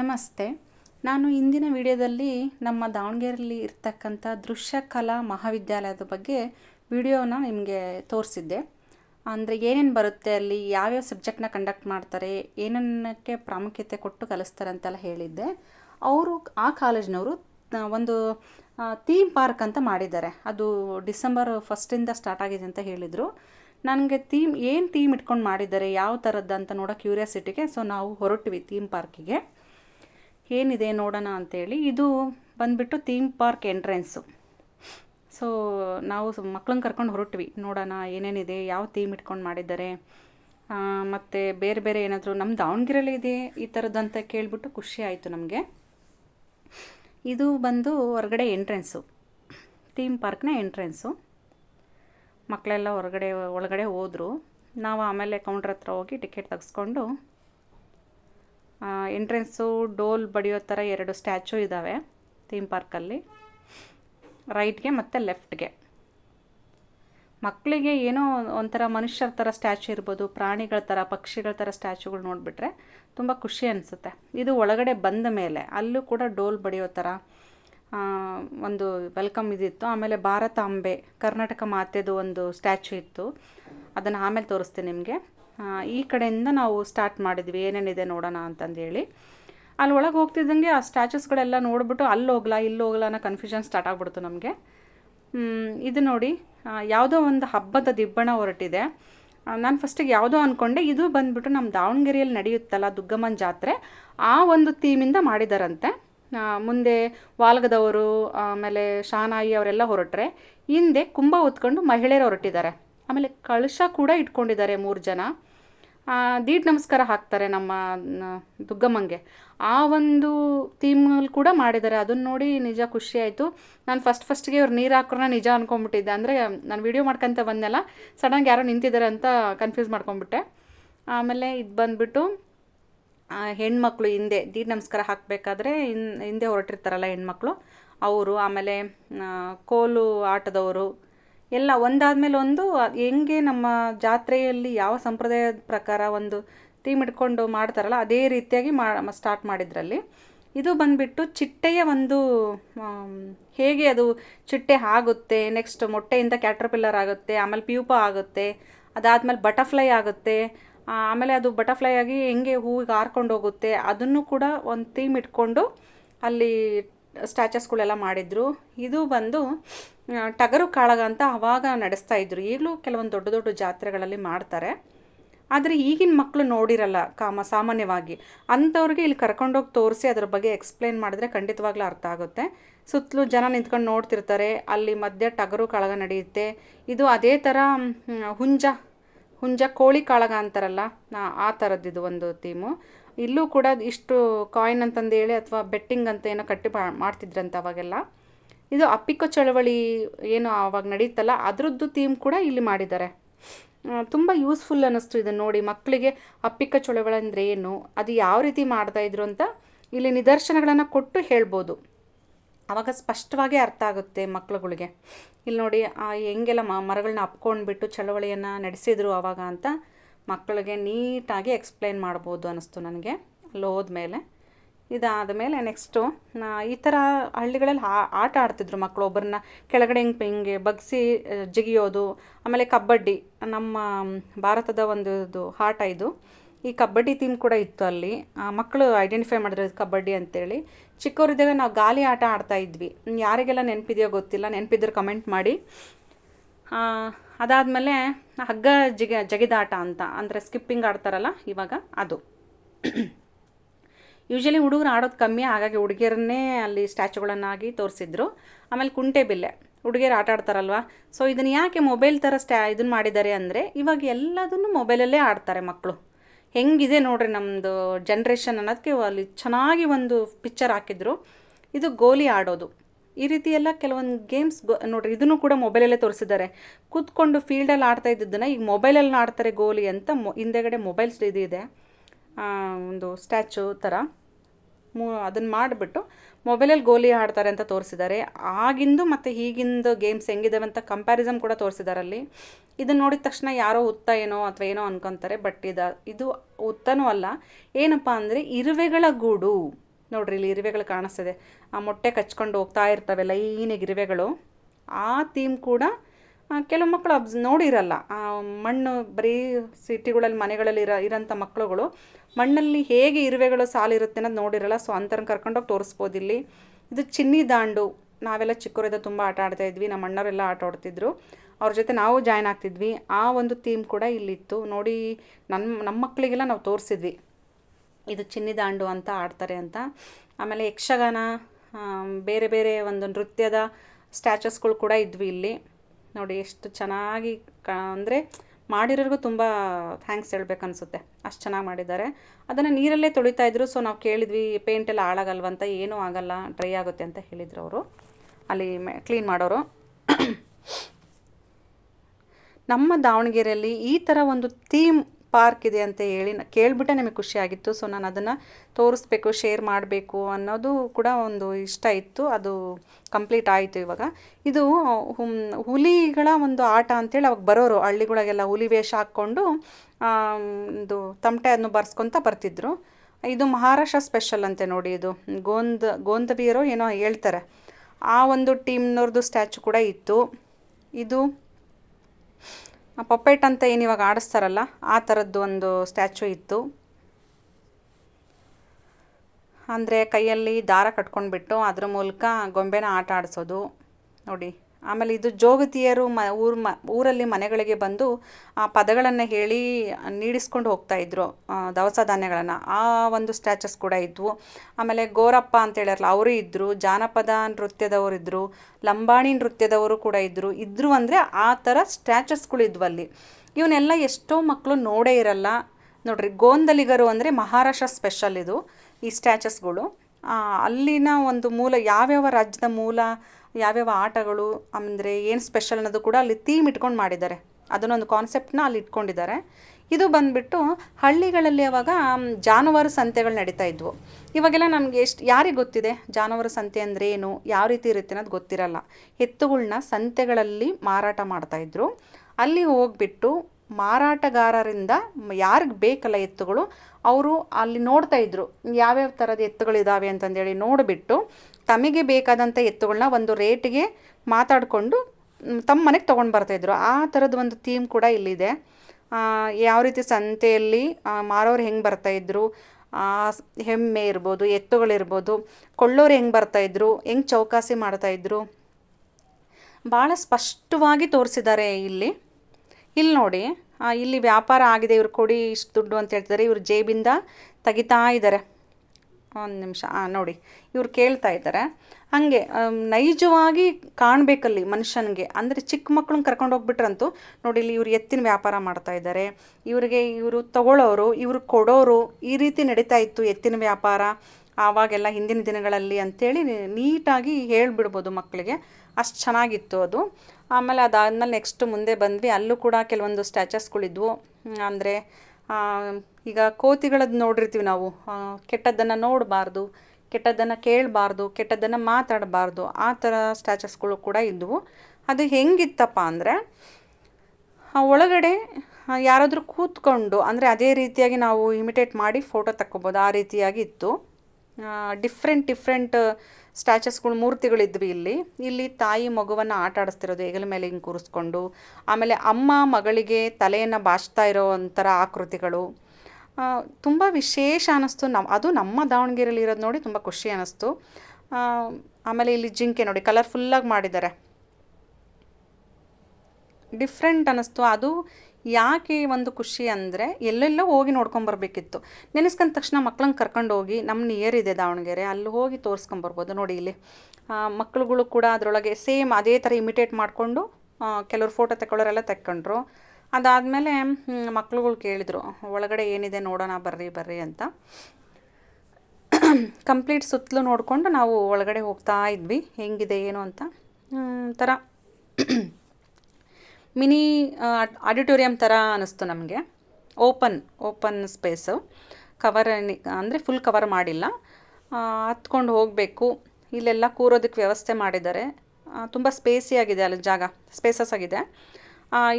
ನಮಸ್ತೆ. ನಾನು ಇಂದಿನ ವಿಡಿಯೋದಲ್ಲಿ ನಮ್ಮ ದಾವಣಗೆರೆಯಲ್ಲಿ ಇರ್ತಕ್ಕಂಥ ದೃಶ್ಯ ಕಲಾ ಮಹಾವಿದ್ಯಾಲಯದ ಬಗ್ಗೆ ವಿಡಿಯೋನ ನಿಮಗೆ ತೋರಿಸಿದ್ದೆ. ಅಂದರೆ ಏನೇನು ಬರುತ್ತೆ ಅಲ್ಲಿ, ಯಾವ್ಯಾವ ಸಬ್ಜೆಕ್ಟ್ನ ಕಂಡಕ್ಟ್ ಮಾಡ್ತಾರೆ, ಏನನ್ನಕ್ಕೆ ಪ್ರಾಮುಖ್ಯತೆ ಕೊಟ್ಟು ಕಲಿಸ್ತಾರೆ ಅಂತೆಲ್ಲ ಹೇಳಿದ್ದೆ. ಅವರು ಆ ಕಾಲೇಜಿನವರು ಒಂದು ಥೀಮ್ ಪಾರ್ಕ್ ಅಂತ ಮಾಡಿದ್ದಾರೆ. ಅದು ಡಿಸೆಂಬರ್ ಫಸ್ಟಿಂದ ಸ್ಟಾರ್ಟ್ ಆಗಿದೆ ಅಂತ ಹೇಳಿದರು. ನನಗೆ ಥೀಮ್, ಏನು ಥೀಮ್ ಇಟ್ಕೊಂಡು ಮಾಡಿದ್ದಾರೆ, ಯಾವ ಥರದ್ದು ಅಂತ ನೋಡೋ ಕ್ಯೂರಿಯಾಸಿಟಿಗೆ, ಸೊ ನಾವು ಹೊರಟ್ವಿ ಥೀಮ್ ಪಾರ್ಕಿಗೆ. ಏನಿದೆ ನೋಡೋಣ ಅಂತೇಳಿ ಇದು ಬಂದುಬಿಟ್ಟು ಥೀಮ್ ಪಾರ್ಕ್ ಎಂಟ್ರೆನ್ಸು. ಸೊ, ನಾವು ಮಕ್ಳನ್ನ ಕರ್ಕೊಂಡು ಹೊರಟ್ವಿ. ನೋಡೋಣ ಏನೇನಿದೆ, ಯಾವ ಥೀಮ್ ಇಟ್ಕೊಂಡು ಮಾಡಿದ್ದಾರೆ. ಮತ್ತು ಬೇರೆ ಬೇರೆ ಏನಾದರೂ ನಮ್ಮ ದಾವಣಗೆರೆಯಲ್ಲಿ ಇದೆ ಈ ಥರದ್ದು ಅಂತ ಕೇಳಿಬಿಟ್ಟು ಖುಷಿ ಆಯಿತು ನಮಗೆ. ಇದು ಬಂದು ಹೊರಗಡೆ ಎಂಟ್ರೆನ್ಸು. Theme ಪಾರ್ಕ್ನ entrance. ಮಕ್ಕಳೆಲ್ಲ ಹೊರಗಡೆ, ಒಳಗಡೆ ಹೋದರು. ನಾವು ಆಮೇಲೆ ಕೌಂಟ್ರ್ ಹತ್ರ ಹೋಗಿ ಟಿಕೆಟ್ ತೆಗೆಸ್ಕೊಂಡು ಎಂಟ್ರೆನ್ಸು ಡೋಲ್ ಬಡಿಯೋ ಥರ ಎರಡು ಸ್ಟ್ಯಾಚು ಇದ್ದಾವೆ ಥೀಮ್ ಪಾರ್ಕಲ್ಲಿ ರೈಟ್ಗೆ ಮತ್ತು ಲೆಫ್ಟ್ಗೆ ಮಕ್ಕಳಿಗೆ ಏನೋ ಒಂಥರ ಮನುಷ್ಯರ ಥರ ಸ್ಟ್ಯಾಚು ಇರ್ಬೋದು, ಪ್ರಾಣಿಗಳ ಥರ ಪಕ್ಷಿಗಳ ಥರ ಸ್ಟ್ಯಾಚುಗಳು ನೋಡಿಬಿಟ್ರೆ ತುಂಬ ಖುಷಿ ಅನಿಸುತ್ತೆ. ಇದು ಒಳಗಡೆ ಬಂದ ಮೇಲೆ ಅಲ್ಲೂ ಕೂಡ ಡೋಲ್ ಬಡಿಯೋ ಥರ ಒಂದು ವೆಲ್ಕಮ್ ಇದಿತ್ತು. ಆಮೇಲೆ ಭಾರತ ಅಂಬೆ, ಕರ್ನಾಟಕ ಮಾತೆದು ಒಂದು ಸ್ಟ್ಯಾಚು ಇತ್ತು. ಅದನ್ನು ಆಮೇಲೆ ತೋರಿಸ್ತೀನಿ ನಿಮಗೆ. ಈ ಕಡೆಯಿಂದ ನಾವು ಸ್ಟಾರ್ಟ್ ಮಾಡಿದ್ವಿ. ಏನೇನಿದೆ ನೋಡೋಣ ಅಂತಂದೇಳಿ. ಅಲ್ಲಿ ಒಳಗೆ ಹೋಗ್ತಿದ್ದಂಗೆ ಆ ಸ್ಟ್ಯಾಚುಸ್ಗಳೆಲ್ಲ ನೋಡಿಬಿಟ್ಟು ಅಲ್ಲಿ ಹೋಗ್ಲಾ, ಇಲ್ಲಿ ಹೋಗ್ಲಾ ಅನ್ನೋ ಕನ್ಫ್ಯೂಷನ್ ಸ್ಟಾರ್ಟ್ ಆಗ್ಬಿಡ್ತು ನಮಗೆ. ಇದು ನೋಡಿ ಯಾವುದೋ ಒಂದು ಹಬ್ಬದ ದಿಬ್ಬಣ ಹೊರಟಿದೆ. ನಾನು ಫಸ್ಟಿಗೆ ಯಾವುದೋ ಅಂದ್ಕೊಂಡೆ ಇದು ಬಂದುಬಿಟ್ಟು ನಮ್ಮ ದಾವಣಗೆರೆಯಲ್ಲಿ ನಡೆಯುತ್ತಲ್ಲ ದುಗ್ಗಮ್ಮನ ಜಾತ್ರೆ, ಆ ಒಂದು ಥೀಮಿಂದ ಮಾಡಿದಾರಂತೆ. ಮುಂದೆ ವಾಲ್ಗದವರು, ಆಮೇಲೆ ಶಾನಾಯಿ ಅವರೆಲ್ಲ ಹೊರಟ್ರೆ, ಹಿಂದೆ ಕುಂಭ ಹೊತ್ಕೊಂಡು ಮಹಿಳೆಯರು ಹೊರಟಿದ್ದಾರೆ. ಆಮೇಲೆ ಕಳಶ ಕೂಡ ಇಟ್ಕೊಂಡಿದ್ದಾರೆ ಮೂರು ಜನ. ದೀಡ್ ನಮಸ್ಕಾರ ಹಾಕ್ತಾರೆ ನಮ್ಮ ದುಗ್ಗಮ್ಮಂಗೆ. ಆ ಒಂದು ಥೀಮಲ್ಲಿ ಕೂಡ ಮಾಡಿದ್ದಾರೆ. ಅದನ್ನು ನೋಡಿ ನಿಜ ಖುಷಿ ಆಯಿತು. ನಾನು ಫಸ್ಟ್ ಫಸ್ಟ್ಗೆ ಇವ್ರು ನೀರು ಹಾಕೋಣ ನಿಜ ಅಂದ್ಕೊಂಬಿಟ್ಟಿದ್ದೆ ಅಂದರೆ, ನಾನು ವೀಡಿಯೋ ಮಾಡ್ಕೊಂತ ಬಂದೆಲ್ಲ ಸಡನ್ಗೆ ಯಾರೋ ನಿಂತಿದ್ದಾರೆ ಅಂತ ಕನ್ಫ್ಯೂಸ್ ಮಾಡ್ಕೊಂಬಿಟ್ಟೆ ಆಮೇಲೆ ಇದು ಬಂದುಬಿಟ್ಟು ಹೆಣ್ಮಕ್ಳು ಹಿಂದೆ, ದೀಡ್ ನಮಸ್ಕಾರ ಹಾಕಬೇಕಾದ್ರೆ ಹಿಂದೆ ಹೊರಟಿರ್ತಾರಲ್ಲ ಹೆಣ್ಮಕ್ಳು, ಅವರು, ಆಮೇಲೆ ಕೋಲು ಆಟದವರು ಎಲ್ಲ ಒಂದಾದ್ಮೇಲೆ ಒಂದು ಹೆಂಗೆ ನಮ್ಮ ಜಾತ್ರೆಯಲ್ಲಿ ಯಾವ ಸಂಪ್ರದಾಯದ ಪ್ರಕಾರ ಒಂದು ಥೀಮ್ ಇಟ್ಕೊಂಡು ಮಾಡ್ತಾರಲ್ಲ, ಅದೇ ರೀತಿಯಾಗಿ ಮಾ ಸ್ಟಾರ್ಟ್ ಮಾಡಿದ್ರಲ್ಲಿ. ಇದು ಬಂದುಬಿಟ್ಟು ಚಿಟ್ಟೆಯ ಒಂದು ಹೇಗೆ ಅದು ಚಿಟ್ಟೆ ಆಗುತ್ತೆ ನೆಕ್ಸ್ಟ್ ಮೊಟ್ಟೆಯಿಂದ ಕ್ಯಾಟ್ರಪಿಲ್ಲರ್ ಆಗುತ್ತೆ, ಆಮೇಲೆ ಪ್ಯೂಪ ಆಗುತ್ತೆ, ಅದಾದಮೇಲೆ ಬಟರ್ಫ್ಲೈ ಆಗುತ್ತೆ ಆಮೇಲೆ ಅದು ಬಟರ್ಫ್ಲೈ ಆಗಿ ಹೆಂಗೆ ಹೂವಿಗೆ ಹಾರ್ಕೊಂಡು ಹೋಗುತ್ತೆ, ಅದನ್ನು ಕೂಡ ಒಂದು ಥೀಮ್ ಇಟ್ಕೊಂಡು ಅಲ್ಲಿ ಸ್ಟ್ಯಾಚಸ್ಗಳೆಲ್ಲ ಮಾಡಿದರು. ಇದು ಬಂದು ಟಗರು ಕಾಳಗ ಅಂತ ಅವಾಗ ನಡೆಸ್ತಾ ಇದ್ರು. ಈಗಲೂ ಕೆಲವೊಂದು ದೊಡ್ಡ ದೊಡ್ಡ ಜಾತ್ರೆಗಳಲ್ಲಿ ಮಾಡ್ತಾರೆ. ಆದರೆ ಈಗಿನ ಮಕ್ಕಳು ನೋಡಿರಲ್ಲ ಕಾಮ, ಸಾಮಾನ್ಯವಾಗಿ. ಅಂಥವ್ರಿಗೆ ಇಲ್ಲಿ ಕರ್ಕೊಂಡೋಗಿ ತೋರಿಸಿ ಅದ್ರ ಬಗ್ಗೆ ಎಕ್ಸ್ಪ್ಲೇನ್ ಮಾಡಿದ್ರೆ ಖಂಡಿತವಾಗ್ಲೂ ಅರ್ಥ ಆಗುತ್ತೆ. ಸುತ್ತಲೂ ಜನ ನಿಂತ್ಕೊಂಡು ನೋಡ್ತಿರ್ತಾರೆ. ಅಲ್ಲಿ ಮಧ್ಯೆ ಟಗರು ಕಾಳಗ ನಡೆಯುತ್ತೆ. ಇದು ಅದೇ ಥರ ಹುಂಜ ಹುಂಜ ಕೋಳಿ ಕಾಳಗ ಅಂತಾರಲ್ಲ ಆ ಥರದ್ದಿದು ಒಂದು ಥೀಮು ಇಲ್ಲೂ ಕೂಡ ಇಷ್ಟು ಕಾಯಿನ್ ಅಂತಂದೇಳಿ ಅಥವಾ ಬೆಟ್ಟಿಂಗ್ ಅಂತ ಏನೋ ಕಟ್ಟಿ ಮಾಡ್ತಿದ್ರಂತ ಅವಾಗೆಲ್ಲ. ಇದು ಅಪ್ಪಿಕ್ಕ ಚಳವಳಿ ಏನು ಆವಾಗ ನಡೀತಲ್ಲ, ಅದರದ್ದು ಥೀಮ್ ಕೂಡ ಇಲ್ಲಿ ಮಾಡಿದ್ದಾರೆ. ತುಂಬ ಯೂಸ್ಫುಲ್ ಅನ್ನಿಸ್ತು ಇದನ್ನು ನೋಡಿ. ಮಕ್ಕಳಿಗೆ ಅಪ್ಪಿಕ ಚಳವಳಿ ಅಂದರೆ ಏನು, ಅದು ಯಾವ ರೀತಿ ಮಾಡ್ತಾಯಿದ್ರು ಅಂತ ಇಲ್ಲಿ ನಿದರ್ಶನಗಳನ್ನು ಕೊಟ್ಟು ಹೇಳ್ಬೋದು. ಆವಾಗ ಸ್ಪಷ್ಟವಾಗಿ ಅರ್ಥ ಆಗುತ್ತೆ ಮಕ್ಳುಗಳಿಗೆ. ಇಲ್ಲಿ ನೋಡಿ ಹೆಂಗೆಲ್ಲ ಮರಗಳನ್ನ ಅಪ್ಕೊಂಡ್ಬಿಟ್ಟು ಚಳವಳಿಯನ್ನು ನಡೆಸಿದ್ರು ಆವಾಗ ಅಂತ ಮಕ್ಕಳಿಗೆ ನೀಟಾಗಿ ಎಕ್ಸ್ಪ್ಲೈನ್ ಮಾಡ್ಬೋದು ಅನ್ನಿಸ್ತು ನನಗೆ, ಅಲ್ಲಿ ಹೋದ್ಮೇಲೆ. ಇದಾದ ಮೇಲೆ ನೆಕ್ಸ್ಟು ಈ ಥರ ಹಳ್ಳಿಗಳಲ್ಲಿ ಆಟ ಆಡ್ತಿದ್ರು ಮಕ್ಕಳು ಒಬ್ಬರನ್ನ ಕೆಳಗಡೆ ಹಿಂಗೆ ಹಿಂಗೆ ಬಗ್ಸಿ ಜಿಗಿಯೋದು, ಆಮೇಲೆ ಕಬಡ್ಡಿ, ನಮ್ಮ ಭಾರತದ ಒಂದು ಆಟ ಇದು. ಈ ಕಬಡ್ಡಿ ಥೀಮ್ ಕೂಡ ಇತ್ತು ಅಲ್ಲಿ. ಮಕ್ಕಳು ಐಡೆಂಟಿಫೈ ಮಾಡಿದ್ರು ಕಬಡ್ಡಿ ಅಂತೇಳಿ. ಚಿಕ್ಕವರಿದ್ದಾಗ ನಾವು ಗಾಲಿ ಆಟ ಆಡ್ತಾ ಇದ್ವಿ. ಯಾರಿಗೆಲ್ಲ ನೆನಪಿದೆಯೋ ಗೊತ್ತಿಲ್ಲ. ನೆನಪಿದ್ರೆ ಕಮೆಂಟ್ ಮಾಡಿ. ಅದಾದಮೇಲೆ ಹಗ್ಗ ಜಿಗ, ಜಗಿದಾಟ ಅಂತ, ಅಂದರೆ ಸ್ಕಿಪ್ಪಿಂಗ್ ಆಡ್ತಾರಲ್ಲ ಇವಾಗ ಅದು. ಯೂಶ್ವಲಿ ಹುಡುಗರು ಆಡೋದು ಕಮ್ಮಿ, ಹಾಗಾಗಿ ಹುಡುಗಿಯರನ್ನೇ ಅಲ್ಲಿ ಸ್ಟ್ಯಾಚುಗಳನ್ನಾಗಿ ತೋರಿಸಿದ್ರು. ಆಮೇಲೆ ಕುಂಟೆ ಬಿಲ್ಲೆ. ಹುಡುಗಿಯರು ಆಟ ಆಡ್ತಾರಲ್ವ? ಸೊ ಇದನ್ನು ಯಾಕೆ ಮೊಬೈಲ್ ಥರ ಸ್ಟ್ಯಾ ಇದನ್ನು ಮಾಡಿದ್ದಾರೆ ಅಂದರೆ, ಇವಾಗ ಎಲ್ಲದನ್ನು ಮೊಬೈಲಲ್ಲೇ ಆಡ್ತಾರೆ ಮಕ್ಕಳು. ಹೆಂಗಿದೆ ನೋಡ್ರಿ ನಮ್ಮದು ಜನ್ರೇಷನ್ ಅನ್ನೋದಕ್ಕೆ ಅಲ್ಲಿ ಚೆನ್ನಾಗಿ ಒಂದು ಪಿಕ್ಚರ್ ಹಾಕಿದ್ರು. ಇದು ಗೋಲಿ ಆಡೋದು. ಈ ರೀತಿ ಎಲ್ಲ ಕೆಲವೊಂದು ಗೇಮ್ಸ್ ನೋಡ್ರಿ ಇದನ್ನು ಕೂಡ ಮೊಬೈಲಲ್ಲೇ ತೋರಿಸಿದ್ದಾರೆ. ಕೂತ್ಕೊಂಡು ಫೀಲ್ಡಲ್ಲಿ ಆಡ್ತಾ ಇದ್ದಿದ್ದನ್ನು ಈಗ ಮೊಬೈಲಲ್ಲಿ ಆಡ್ತಾರೆ ಗೋಲಿ ಅಂತ ಮೊ ಹಿಂದೆಗಡೆ ಮೊಬೈಲ್ಸ್ ಇದು ಇದೆ. ಒಂದು ಸ್ಟ್ಯಾಚು ಥರ ಮೂ ಅದನ್ನು ಮಾಡಿಬಿಟ್ಟು ಮೊಬೈಲಲ್ಲಿ ಗೋಲಿ ಆಡ್ತಾರೆ ಅಂತ ತೋರಿಸಿದ್ದಾರೆ. ಆಗಿಂದು ಮತ್ತು ಈಗಿಂದು ಗೇಮ್ಸ್ ಹೆಂಗಿದಾವೆ ಅಂತ ಕಂಪ್ಯಾರಿಸಮ್ ಕೂಡ ತೋರಿಸಿದ್ದಾರೆ ಅಲ್ಲಿ ಇದನ್ನು ನೋಡಿದ ತಕ್ಷಣ ಯಾರೋ ಉತ್ತ ಏನೋ ಅಥವಾ ಏನೋ ಅನ್ಕೊತಾರೆ ಬಟ್ ಇದು ಇದು ಉತ್ತನೂ ಅಲ್ಲ. ಏನಪ್ಪ ಅಂದರೆ ಇರುವೆಗಳ ಗೂಡು. ನೋಡ್ರಿ ಇಲ್ಲಿ ಇರುವೆಗಳು ಕಾಣಿಸ್ತದೆ. ಆ ಮೊಟ್ಟೆ ಕಚ್ಕೊಂಡು ಹೋಗ್ತಾ ಇರ್ತವೆ ಲೈನಿಗೆ ಇರುವೆಗಳು. ಆ ಥೀಮ್ ಕೂಡ ಕೆಲವು ಮಕ್ಕಳು ಅಬ್ಸ್ ನೋಡಿರಲ್ಲ. ಮಣ್ಣು ಬರೀ ಸಿಟಿಗಳಲ್ಲಿ, ಮನೆಗಳಲ್ಲಿ ಇರೋ ಇರೋಂಥ ಮಕ್ಕಳುಗಳು ಮಣ್ಣಲ್ಲಿ ಹೇಗೆ ಇರುವೆಗಳು ಸಾಲಿರುತ್ತೆ ಅನ್ನೋದು ನೋಡಿರಲ್ಲ. ಸೊ ಅಂತರನ್ನು ಕರ್ಕೊಂಡೋಗಿ ತೋರಿಸ್ಬೋದು ಇಲ್ಲಿ. ಇದು ಚಿನ್ನಿ ದಾಂಡು. ನಾವೆಲ್ಲ ಚಿಕ್ಕವರಿಂದ ತುಂಬ ಆಟ ಆಡ್ತಾ ಇದ್ವಿ. ನಮ್ಮ ಅಣ್ಣವರೆಲ್ಲ ಆಟ ಆಡ್ತಿದ್ರು. ಅವ್ರ ಜೊತೆ ನಾವು ಜಾಯ್ನ್ ಆಗ್ತಿದ್ವಿ. ಆ ಒಂದು ಥೀಮ್ ಕೂಡ ಇಲ್ಲಿತ್ತು. ನೋಡಿ ನನ್ನ ನಮ್ಮ ಮಕ್ಕಳಿಗೆಲ್ಲ ನಾವು ತೋರಿಸಿದ್ವಿ. ಇದು ಚಿನ್ನಿ ದಾಂಡು ಅಂತ ಆಡ್ತಾರೆ ಅಂತ. ಆಮೇಲೆ ಯಕ್ಷಗಾನ ಬೇರೆ ಬೇರೆ ಒಂದು ನೃತ್ಯದ ಸ್ಟ್ಯಾಚಸ್ಗಳು ಕೂಡ ಇದ್ವಿ ಇಲ್ಲಿ. ನೋಡಿ ಎಷ್ಟು ಚೆನ್ನಾಗಿ ಕ, ಅಂದರೆ ಮಾಡಿರೋರಿಗೂ ತುಂಬ ಥ್ಯಾಂಕ್ಸ್ ಹೇಳ್ಬೇಕು ಅನಿಸುತ್ತೆ ಅಷ್ಟು ಚೆನ್ನಾಗಿ ಮಾಡಿದ್ದಾರೆ. ಅದನ್ನು ನೀರಲ್ಲೇ ತೊಳಿತಾ ಇದ್ರು ಸೊ ನಾವು ಕೇಳಿದ್ವಿ ಪೇಂಟ್ ಎಲ್ಲ ಹಾಳಾಗಲ್ವಂತ ಏನೂ ಆಗಲ್ಲ ಡ್ರೈ ಆಗುತ್ತೆ ಅಂತ ಹೇಳಿದರು ಅವರು. ಅಲ್ಲಿ ಕ್ಲೀನ್ ಮಾಡೋರು. ನಮ್ಮ ದಾವಣಗೆರೆಯಲ್ಲಿ ಈ ಥರ ಒಂದು ಥೀಮ್ ಪಾರ್ಕ್ ಇದೆ ಅಂತ ಹೇಳಿ ಕೇಳಿಬಿಟ್ಟೆ ನಿಮಗೆ ಖುಷಿಯಾಗಿತ್ತು ಸೊ ನಾನು ಅದನ್ನು ತೋರಿಸ್ಬೇಕು ಶೇರ್ ಮಾಡಬೇಕು ಅನ್ನೋದು ಕೂಡ ಒಂದು ಇಷ್ಟ ಇತ್ತು. ಅದು ಕಂಪ್ಲೀಟ್ ಆಯಿತು ಇವಾಗ. ಇದು ಹುಲಿಗಳ ಒಂದು ಆಟ ಅಂತೇಳಿ ಅವಾಗ ಬರೋರು, ಹಳ್ಳಿಗಳಿಗೆಲ್ಲ ಹುಲಿ ವೇಷ ಹಾಕ್ಕೊಂಡು ಒಂದು ತಮಟೆ ಅದನ್ನು ಬರ್ಸ್ಕೊತ ಬರ್ತಿದ್ರು. ಇದು ಮಹಾರಾಷ್ಟ್ರ ಸ್ಪೆಷಲ್ ಅಂತೆ ನೋಡಿ ಇದು. ಗೋಂದ ಗೋಂದವಿಯರೋ ಏನೋ ಹೇಳ್ತಾರೆ. ಆ ಒಂದು ಟೀಮ್ನವ್ರದ್ದು ಸ್ಟ್ಯಾಚು ಕೂಡ ಇತ್ತು. ಇದು ಪಪ್ಪೆಟ್ ಅಂತ ಏನು ಇವಾಗ ಆಡಿಸ್ತಾರಲ್ಲ, ಆ ಥರದ್ದು ಒಂದು ಸ್ಟ್ಯಾಚು ಇತ್ತು. ಅಂದರೆ ಕೈಯಲ್ಲಿ ದಾರ ಕಟ್ಕೊಂಡ್ಬಿಟ್ಟು ಅದ್ರ ಮೂಲಕ ಗೊಂಬೆನ ಆಟ ಆಡಿಸೋದು. ನೋಡಿ. ಆಮೇಲೆ ಇದು ಜೋಗತಿಯರು ಮ, ಊರು ಮ, ಊರಲ್ಲಿ ಮನೆಗಳಿಗೆ ಬಂದು ಆ ಪದಗಳನ್ನು ಹೇಳಿ ನೀಡಿಸ್ಕೊಂಡು ಹೋಗ್ತಾ ಇದ್ರು ದವಸ ಧಾನ್ಯಗಳನ್ನು. ಆ ಒಂದು ಸ್ಟ್ಯಾಚಸ್ ಕೂಡ ಇದ್ವು. ಆಮೇಲೆ ಗೋರಪ್ಪ ಅಂತ ಅವರು ಇದ್ದರು ಜಾನಪದ ನೃತ್ಯದವರು ಇದ್ದರು ಲಂಬಾಣಿ ನೃತ್ಯದವರು ಕೂಡ ಇದ್ದರು ಇದ್ದರು ಅಂದರೆ ಆ ಥರ ಸ್ಟ್ಯಾಚಸ್ಗಳು ಇದ್ವು ಅಲ್ಲಿ. ಇವನ್ನೆಲ್ಲ ಎಷ್ಟೋ ಮಕ್ಕಳು ನೋಡೇ ಇರಲ್ಲ. ನೋಡ್ರಿ, ಗೋಂದಲಿಗರು ಅಂದರೆ ಮಹಾರಾಷ್ಟ್ರ ಸ್ಪೆಷಲ್ ಇದು, ಈ ಸ್ಟ್ಯಾಚಸ್ಗಳು ಅಲ್ಲಿನ ಒಂದು ಮೂಲ, ಯಾವ್ಯಾವ ರಾಜ್ಯದ ಮೂಲ ಯಾವ್ಯಾವ ಆಟಗಳು, ಅಂದರೆ ಏನು ಸ್ಪೆಷಲ್ ಅನ್ನೋದು ಕೂಡ ಅಲ್ಲಿ ಥೀಮ್ ಇಟ್ಕೊಂಡು ಮಾಡಿದ್ದಾರೆ. ಅದನ್ನೊಂದು ಕಾನ್ಸೆಪ್ಟ್ನ ಅಲ್ಲಿ ಇಟ್ಕೊಂಡಿದ್ದಾರೆ. ಇದು ಬಂದುಬಿಟ್ಟು ಹಳ್ಳಿಗಳಲ್ಲಿ ಅವಾಗ ಜಾನುವಾರು ಸಂತೆಗಳು ನಡೀತಾ ಇದ್ವು. ಇವಾಗೆಲ್ಲ ನಮಗೆ ಎಷ್ಟು, ಯಾರಿಗೆ ಗೊತ್ತಿದೆ? ಜಾನುವಾರು ಸಂತೆ ಅಂದರೆ ಏನು? ಯಾವ ರೀತಿ ಇರುತ್ತೆ ಅನ್ನೋದು ಗೊತ್ತಿರಲ್ಲ. ಎತ್ತುಗಳನ್ನ ಸಂತೆಗಳಲ್ಲಿ ಮಾರಾಟ ಮಾಡ್ತಾಯಿದ್ರು ಅಲ್ಲಿ ಹೋಗ್ಬಿಟ್ಟು ಮಾರಾಟಗಾರರಿಂದ ಯಾರಿಗೆ ಬೇಕಲ್ಲ ಎತ್ತುಗಳು, ಅವರು ಅಲ್ಲಿ ನೋಡ್ತಾ ಇದ್ರು, ಯಾವ್ಯಾವ ಥರದ ಎತ್ತುಗಳಿದ್ದಾವೆ ಅಂತಂದೇಳಿ ನೋಡಿಬಿಟ್ಟು ತಮಗೆ ಬೇಕಾದಂಥ ಎತ್ತುಗಳನ್ನ ಒಂದು ರೇಟಿಗೆ ಮಾತಾಡಿಕೊಂಡು ತಮ್ಮ ಮನೆಗೆ ತೊಗೊಂಡು ಬರ್ತಾಯಿದ್ರು ಆ ಥರದ ಒಂದು ಥೀಮ್ ಕೂಡ ಇಲ್ಲಿದೆ. ಯಾವ ರೀತಿ ಸಂತೆಯಲ್ಲಿ ಮಾರೋರು ಹೆಂಗೆ ಬರ್ತಾಯಿದ್ರು ಹೆಮ್ಮೆ ಇರ್ಬೋದು, ಎತ್ತುಗಳಿರ್ಬೋದು, ಕೊಳ್ಳೋರು ಹೆಂಗೆ ಬರ್ತಾಯಿದ್ರು ಹೆಂಗೆ ಚೌಕಾಸಿ ಮಾಡ್ತಾಯಿದ್ರು ಭಾಳ ಸ್ಪಷ್ಟವಾಗಿ ತೋರಿಸಿದ್ದಾರೆ ಇಲ್ಲಿ. ಇಲ್ಲಿ ನೋಡಿ ಇಲ್ಲಿ ವ್ಯಾಪಾರ ಆಗಿದೆ, ಇವ್ರು ಕೊಡಿ ಇಷ್ಟು ದುಡ್ಡು ಅಂತ ಹೇಳ್ತಿದ್ದಾರೆ. ಇವ್ರು ಜೇಬಿಂದ ತೆಗಿತಾ ಇದ್ದಾರೆ. ಒಂದು ನಿಮಿಷ ನೋಡಿ, ಇವ್ರು ಕೇಳ್ತಾ ಇದ್ದಾರೆ. ಹಾಗೆ ನೈಜವಾಗಿ ಕಾಣಬೇಕಲ್ಲಿ ಮನುಷ್ಯನಿಗೆ. ಅಂದರೆ ಚಿಕ್ಕ ಮಕ್ಕಳನ್ನ ಕರ್ಕೊಂಡು ಹೋಗ್ಬಿಟ್ರಂತೂ, ನೋಡಿ, ಇಲ್ಲಿ ಇವ್ರು ಎತ್ತಿನ ವ್ಯಾಪಾರ ಮಾಡ್ತಾ ಇದ್ದಾರೆ. ಇವರಿಗೆ ಇವರು ತಗೊಳ್ಳೋರು, ಇವರು ಕೊಡೋರು ಈ ರೀತಿ ನಡೀತಾ ಇತ್ತು ಎತ್ತಿನ ವ್ಯಾಪಾರ ಆವಾಗೆಲ್ಲ ಹಿಂದಿನ ದಿನಗಳಲ್ಲಿ ಅಂಥೇಳಿ ನೀಟಾಗಿ ಹೇಳಿಬಿಡ್ಬೋದು ಮಕ್ಕಳಿಗೆ. ಅಷ್ಟು ಚೆನ್ನಾಗಿತ್ತು ಅದು. ಆಮೇಲೆ ಅದಾದ್ಮೇಲೆ ನೆಕ್ಸ್ಟ್ ಮುಂದೆ ಬಂದ್ವಿ. ಅಲ್ಲೂ ಕೂಡ ಕೆಲವೊಂದು ಸ್ಟ್ಯಾಚಸ್ಗಳಿದ್ವು ಅಂದರೆ ಈಗ ಕೋತಿಗಳದ್ದು ನೋಡಿರ್ತೀವಿ ನಾವು. ಕೆಟ್ಟದ್ದನ್ನು ನೋಡಬಾರ್ದು, ಕೆಟ್ಟದ್ದನ್ನು ಕೇಳಬಾರ್ದು, ಕೆಟ್ಟದ್ದನ್ನು ಮಾತಾಡಬಾರ್ದು, ಆ ಥರ ಸ್ಟ್ಯಾಚಸ್ಗಳು ಕೂಡ ಇದ್ವು. ಅದು ಹೆಂಗಿತ್ತಪ್ಪ ಅಂದರೆ ಒಳಗಡೆ ಯಾರಾದರೂ ಕೂತ್ಕೊಂಡು, ಅಂದರೆ ಅದೇ ರೀತಿಯಾಗಿ ನಾವು ಇಮಿಟೇಟ್ ಮಾಡಿ ಫೋಟೋ ತಕ್ಕೊಬೋದು. ಆ ರೀತಿಯಾಗಿ ಇತ್ತು. ಡಿಫ್ರೆಂಟ್ ಡಿಫ್ರೆಂಟ್ ಸ್ಟ್ಯಾಚಸ್ಗಳು ಮೂರ್ತಿಗಳಿದ್ವಿ ಇಲ್ಲಿ. ಇಲ್ಲಿ ತಾಯಿ ಮಗುವನ್ನು ಆಟ ಆಡಿಸ್ತಿರೋದು, ಹೆಗಲ ಮೇಲೆ ಹಿಂಗೆ ಕೂರಿಸ್ಕೊಂಡು, ಆಮೇಲೆ ಅಮ್ಮ ಮಗಳಿಗೆ ತಲೆಯನ್ನು ಬಾಚ್ತಾ ಇರೋ ಒಂಥರ ಆಕೃತಿಗಳು. ತುಂಬ ವಿಶೇಷ ಅನ್ನಿಸ್ತು ನಮ್ಮ ಅದು ನಮ್ಮ ದಾವಣಗೆರೆಯಲ್ಲಿ ಇರೋದು ನೋಡಿ ತುಂಬ ಖುಷಿ ಅನ್ನಿಸ್ತು ಆಮೇಲೆ ಇಲ್ಲಿ ಜಿಂಕೆ ನೋಡಿ ಕಲರ್ಫುಲ್ಲಾಗಿ ಮಾಡಿದ್ದಾರೆ. ಡಿಫ್ರೆಂಟ್ ಅನ್ನಿಸ್ತು ಅದು ಯಾಕೆ ಒಂದು ಖುಷಿ ಅಂದರೆ ಎಲ್ಲೆಲ್ಲೋ ಹೋಗಿ ನೋಡ್ಕೊಂಬರ್ಬೇಕಿತ್ತು ನೆನೆಸ್ಕೊಂಡ ತಕ್ಷಣ ಮಕ್ಳನ್ನ ಕರ್ಕೊಂಡು ಹೋಗಿ ನಮ್ಮ ನಿಯರ್ ಇದೆ ದಾವಣಗೆರೆ, ಅಲ್ಲಿ ಹೋಗಿ ತೋರಿಸ್ಕೊಂಬರ್ಬೋದು ನೋಡಿ ಇಲ್ಲಿ. ಮಕ್ಳುಗಳು ಕೂಡ ಅದರೊಳಗೆ ಸೇಮ್ ಅದೇ ಥರ ಇಮಿಟೇಟ್ ಮಾಡಿಕೊಂಡು ಕೆಲವ್ರು ಫೋಟೋ ತಗೊಳ್ಳೋರೆಲ್ಲ ತಕ್ಕೊಂಡ್ರು. ಅದಾದಮೇಲೆ ಮಕ್ಳುಗಳು ಕೇಳಿದರು, ಒಳಗಡೆ ಏನಿದೆ ನೋಡೋಣ, ಬರ್ರಿ ಬರ್ರಿ ಅಂತ. ಕಂಪ್ಲೀಟ್ ಸುತ್ತಲೂ ನೋಡಿಕೊಂಡು ನಾವು ಒಳಗಡೆ ಹೋಗ್ತಾ ಇದ್ವಿ. ಹೆಂಗಿದೆ, ಏನು ಅಂತ ಒಂಥರ ಮಿನಿ ಆಡಿಟೋರಿಯಂ ಥರ ಅನ್ನಿಸ್ತು ನಮಗೆ. Open open space. ಕವರ್ ಅಂದರೆ ಫುಲ್ ಕವರ್ ಮಾಡಿಲ್ಲ. ಹತ್ಕೊಂಡು ಹೋಗಬೇಕು. ಇಲ್ಲೆಲ್ಲ ಕೂರೋದಕ್ಕೆ ವ್ಯವಸ್ಥೆ ಮಾಡಿದ್ದಾರೆ. ತುಂಬ ಸ್ಪೇಸಿ ಆಗಿದೆ ಅಲ್ಲಿ ಜಾಗ ಸ್ಪೇಸಸ್ ಆಗಿದೆ.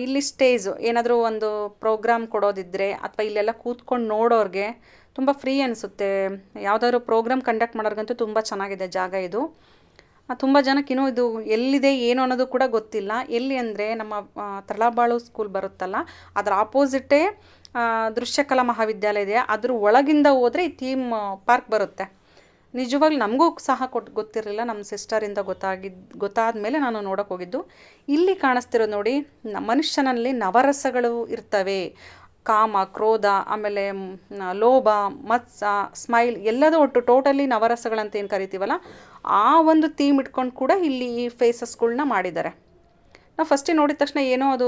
ಇಲ್ಲಿ ಸ್ಟೇಜು ಏನಾದರೂ ಒಂದು ಪ್ರೋಗ್ರಾಮ್ ಕೊಡೋದಿದ್ದರೆ ಅಥವಾ ಇಲ್ಲೆಲ್ಲ ಕೂತ್ಕೊಂಡು ನೋಡೋರಿಗೆ ತುಂಬ ಫ್ರೀ ಅನಿಸುತ್ತೆ. ಯಾವುದಾದ್ರು ಪ್ರೋಗ್ರಾಮ್ ಕಂಡಕ್ಟ್ ಮಾಡೋರ್ಗಂತೂ ತುಂಬ ಚೆನ್ನಾಗಿದೆ ಜಾಗ ಇದು. ತುಂಬ ಜನಕ್ಕೆ ಇನ್ನೂ ಇದು ಎಲ್ಲಿದೆ, ಏನು ಅನ್ನೋದು ಕೂಡ ಗೊತ್ತಿಲ್ಲ. ಎಲ್ಲಿ ಅಂದರೆ ನಮ್ಮ ತಳಬಾಳು ಸ್ಕೂಲ್ ಬರುತ್ತಲ್ಲ, ಅದರ ಆಪೋಸಿಟೇ ದೃಶ್ಯಕಲಾ ಮಹಾವಿದ್ಯಾಲಯ ಇದೆ. ಅದ್ರ ಒಳಗಿಂದ ಹೋದರೆ ಈ ಥೀಮ್ ಪಾರ್ಕ್ ಬರುತ್ತೆ. ನಿಜವಾಗ್ಲೂ ನಮಗೂ ಸಹ ಕೊಟ್ಟು ಗೊತ್ತಿರಲಿಲ್ಲ ನಮ್ಮ ಸಿಸ್ಟರಿಂದ ಗೊತ್ತಾಗಿದ್ದು ಗೊತ್ತಾದ ಮೇಲೆ ನಾನು ನೋಡೋಕೆ ಹೋಗಿದ್ದು. ಇಲ್ಲಿ ಕಾಣಿಸ್ತಿರೋದು ನೋಡಿ ಮನುಷ್ಯನಲ್ಲಿ ನವರಸಗಳು ಇರ್ತವೆ. ಕಾಮ, ಕ್ರೋಧ, ಆಮೇಲೆ ಲೋಭ, ಮತ್ಸ, ಸ್ಮೈಲ್ ಎಲ್ಲದೂ ಒಟ್ಟು ಟೋಟಲಿ ನವರಸಗಳಂತ ಏನು ಕರಿತೀವಲ್ಲ, ಆ ಒಂದು ಥೀಮ್ ಇಟ್ಕೊಂಡು ಕೂಡ ಇಲ್ಲಿ ಈ ಫೇಸಸ್ಗಳ್ನ ಮಾಡಿದ್ದಾರೆ. ನಾವು ಫಸ್ಟೇ ನೋಡಿದ ತಕ್ಷಣ ಏನೋ ಅದು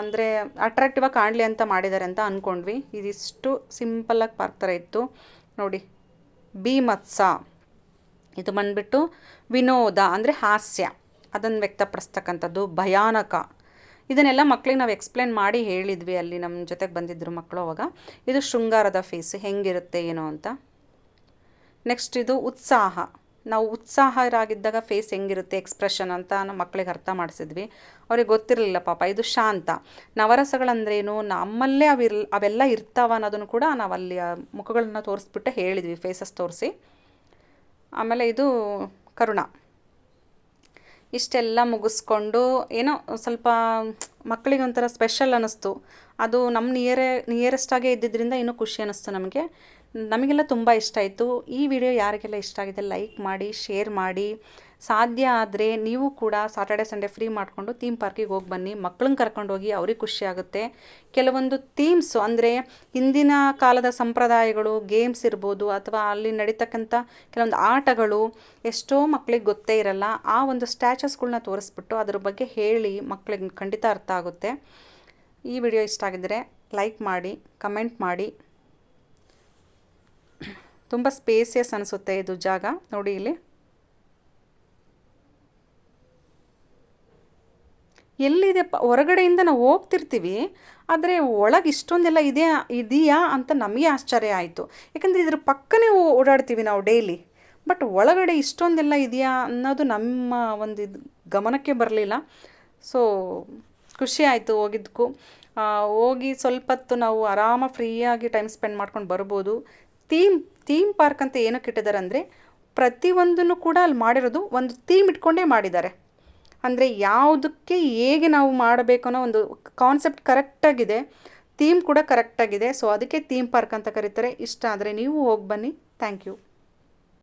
ಅಂದರೆ ಅಟ್ರಾಕ್ಟಿವ್ ಆಗಿ ಕಾಣಲಿ ಅಂತ ಮಾಡಿದ್ದಾರೆ ಅಂತ ಅಂದ್ಕೊಂಡ್ವಿ ಇದಿಷ್ಟು ಸಿಂಪಲ್ಲಾಗಿ ಪಾರ್ಕ್ ಥರ ಇತ್ತು. ನೋಡಿ, ಬಿ ಮತ್ಸ. ಇದು ಬಂದ್ಬಿಟ್ಟು ವಿನೋದ, ಅಂದರೆ ಹಾಸ್ಯ. ಅದನ್ನು ವ್ಯಕ್ತಪಡಿಸ್ತಕ್ಕಂಥದ್ದು ಭಯಾನಕ. ಇದನ್ನೆಲ್ಲ ಮಕ್ಳಿಗೆ ನಾವು ಎಕ್ಸ್ಪ್ಲೇನ್ ಮಾಡಿ ಹೇಳಿದ್ವಿ ಅಲ್ಲಿ ನಮ್ಮ ಜೊತೆಗೆ ಬಂದಿದ್ದರು ಮಕ್ಕಳು ಅವಾಗ. ಇದು ಶೃಂಗಾರದ ಫೇಸ್ ಹೆಂಗಿರುತ್ತೆ ಏನೋ ಅಂತ. ನೆಕ್ಸ್ಟ್ ಇದು ಉತ್ಸಾಹ. ನಾವು ಉತ್ಸಾಹರಾಗಿದ್ದಾಗ ಫೇಸ್ ಹೆಂಗಿರುತ್ತೆ ಎಕ್ಸ್ಪ್ರೆಷನ್ ಅಂತ ನಮ್ಮ ಮಕ್ಕಳಿಗೆ ಅರ್ಥ ಮಾಡಿಸಿದ್ವಿ. ಅವ್ರಿಗೆ ಗೊತ್ತಿರಲಿಲ್ಲ ಪಾಪ, ಇದು ಶಾಂತ. ನವರಸಗಳಂದ್ರೇನು, ನಮ್ಮಲ್ಲೇ ಅವಿರ್ ಅವೆಲ್ಲ ಇರ್ತಾವ ಅನ್ನೋದನ್ನು ಕೂಡ ನಾವು ಅಲ್ಲಿ ಮುಖಗಳನ್ನ ತೋರಿಸ್ಬಿಟ್ಟು ಹೇಳಿದ್ವಿ ಫೇಸಸ್ ತೋರಿಸಿ. ಆಮೇಲೆ ಇದು ಕರುಣ. ಇಷ್ಟೆಲ್ಲ ಮುಗಿಸ್ಕೊಂಡು ಏನೋ ಸ್ವಲ್ಪ ಮಕ್ಕಳಿಗೆ ಒಂಥರ ಸ್ಪೆಷಲ್ ಅನ್ನಿಸ್ತು. ಅದು ನಮ್ಮ ನಿಯರೇ ನಿಯರೆಸ್ಟಾಗೇ ಇದ್ದಿದ್ದರಿಂದ ಇನ್ನೂ ಖುಷಿ ಅನ್ನಿಸ್ತು ನಮಗೆ. ನಮಗೆಲ್ಲ ತುಂಬ ಇಷ್ಟ ಆಯಿತು. ಈ ವಿಡಿಯೋ ಯಾರಿಗೆಲ್ಲ ಇಷ್ಟ ಆಗಿದೆ ಲೈಕ್ ಮಾಡಿ, ಶೇರ್ ಮಾಡಿ. ಸಾಧ್ಯ ಆದರೆ ನೀವು ಕೂಡ ಸಾಟರ್ಡೆ ಸಂಡೇ ಫ್ರೀ ಮಾಡಿಕೊಂಡು ಥೀಮ್ ಪಾರ್ಕಿಗೆ ಹೋಗಿ ಬನ್ನಿ. ಮಕ್ಕಳನ್ನ ಕರ್ಕೊಂಡು ಹೋಗಿ ಅವ್ರಿಗೆ ಖುಷಿ ಆಗುತ್ತೆ. ಕೆಲವೊಂದು ಥೀಮ್ಸು ಅಂದರೆ ಹಿಂದಿನ ಕಾಲದ ಸಂಪ್ರದಾಯಗಳು ಗೇಮ್ಸ್ ಇರ್ಬೋದು ಅಥವಾ ಅಲ್ಲಿ ನಡೀತಕ್ಕಂಥ ಕೆಲವೊಂದು ಆಟಗಳು ಎಷ್ಟೋ ಮಕ್ಕಳಿಗೆ ಗೊತ್ತೇ ಇರಲ್ಲ. ಆ ಒಂದು ಸ್ಟ್ಯಾಚಸ್ಗಳನ್ನ ತೋರಿಸ್ಬಿಟ್ಟು ಅದ್ರ ಬಗ್ಗೆ ಹೇಳಿ ಮಕ್ಕಳಿಗೆ ಖಂಡಿತ ಅರ್ಥ ಆಗುತ್ತೆ. ಈ ವಿಡಿಯೋ ಇಷ್ಟ ಆಗಿದ್ದರೆ ಲೈಕ್ ಮಾಡಿ ಕಮೆಂಟ್ ಮಾಡಿ. ತುಂಬ ಸ್ಪೇಸಿಯಸ್ ಅನಿಸುತ್ತೆ ಇದು ಜಾಗ. ನೋಡಿ ಇಲ್ಲಿ. ಎಲ್ಲಿದೆ ಪ, ಹೊರಗಡೆಯಿಂದ ನಾವು ಹೋಗ್ತಿರ್ತೀವಿ, ಆದರೆ ಒಳಗೆ ಇಷ್ಟೊಂದೆಲ್ಲ ಇದೆಯಾ ಇದೆಯಾ ಅಂತ ನಮಗೆ ಆಶ್ಚರ್ಯ ಆಯಿತು. ಯಾಕಂದರೆ ಇದ್ರ ಪಕ್ಕನೇ ಓಡಾಡ್ತೀವಿ ನಾವು ಡೈಲಿ. ಬಟ್ ಒಳಗಡೆ ಇಷ್ಟೊಂದೆಲ್ಲ ಇದೆಯಾ ಅನ್ನೋದು ನಮ್ಮ ಒಂದು ಇದು, ಗಮನಕ್ಕೆ ಬರಲಿಲ್ಲ. ಸೊ, ಖುಷಿ ಆಯಿತು ಹೋಗಿದ್ದಕ್ಕೂ. ಹೋಗಿ ಸ್ವಲ್ಪ ಹೊತ್ತು ನಾವು ಆರಾಮ ಫ್ರೀಯಾಗಿ ಟೈಮ್ ಸ್ಪೆಂಡ್ ಮಾಡ್ಕೊಂಡು ಬರ್ಬೋದು. ಥೀಮ್ ಥೀಮ್ ಪಾರ್ಕ್ ಅಂತ ಏನಕ್ಕೆ ಇಟ್ಟಿದ್ದಾರೆ ಅಂದರೆ ಪ್ರತಿಯೊಂದನ್ನು ಕೂಡ ಅಲ್ಲಿ ಮಾಡಿರೋದು ಒಂದು ಥೀಮ್ ಇಟ್ಕೊಂಡೇ ಮಾಡಿದ್ದಾರೆ. ಅಂದರೆ ಯಾವುದಕ್ಕೆ ಹೇಗೆ ನಾವು ಮಾಡಬೇಕು ಅನ್ನೋ ಒಂದು ಕಾನ್ಸೆಪ್ಟ್ ಕರೆಕ್ಟಾಗಿದೆ ಥೀಮ್ ಕೂಡ ಕರೆಕ್ಟಾಗಿದೆ ಸೊ ಅದಕ್ಕೆ ಥೀಮ್ ಪಾರ್ಕ್ ಅಂತ ಕರೀತಾರೆ. ಇಷ್ಟ ಆದರೆ ನೀವು ಹೋಗಿ ಬನ್ನಿ. Thank you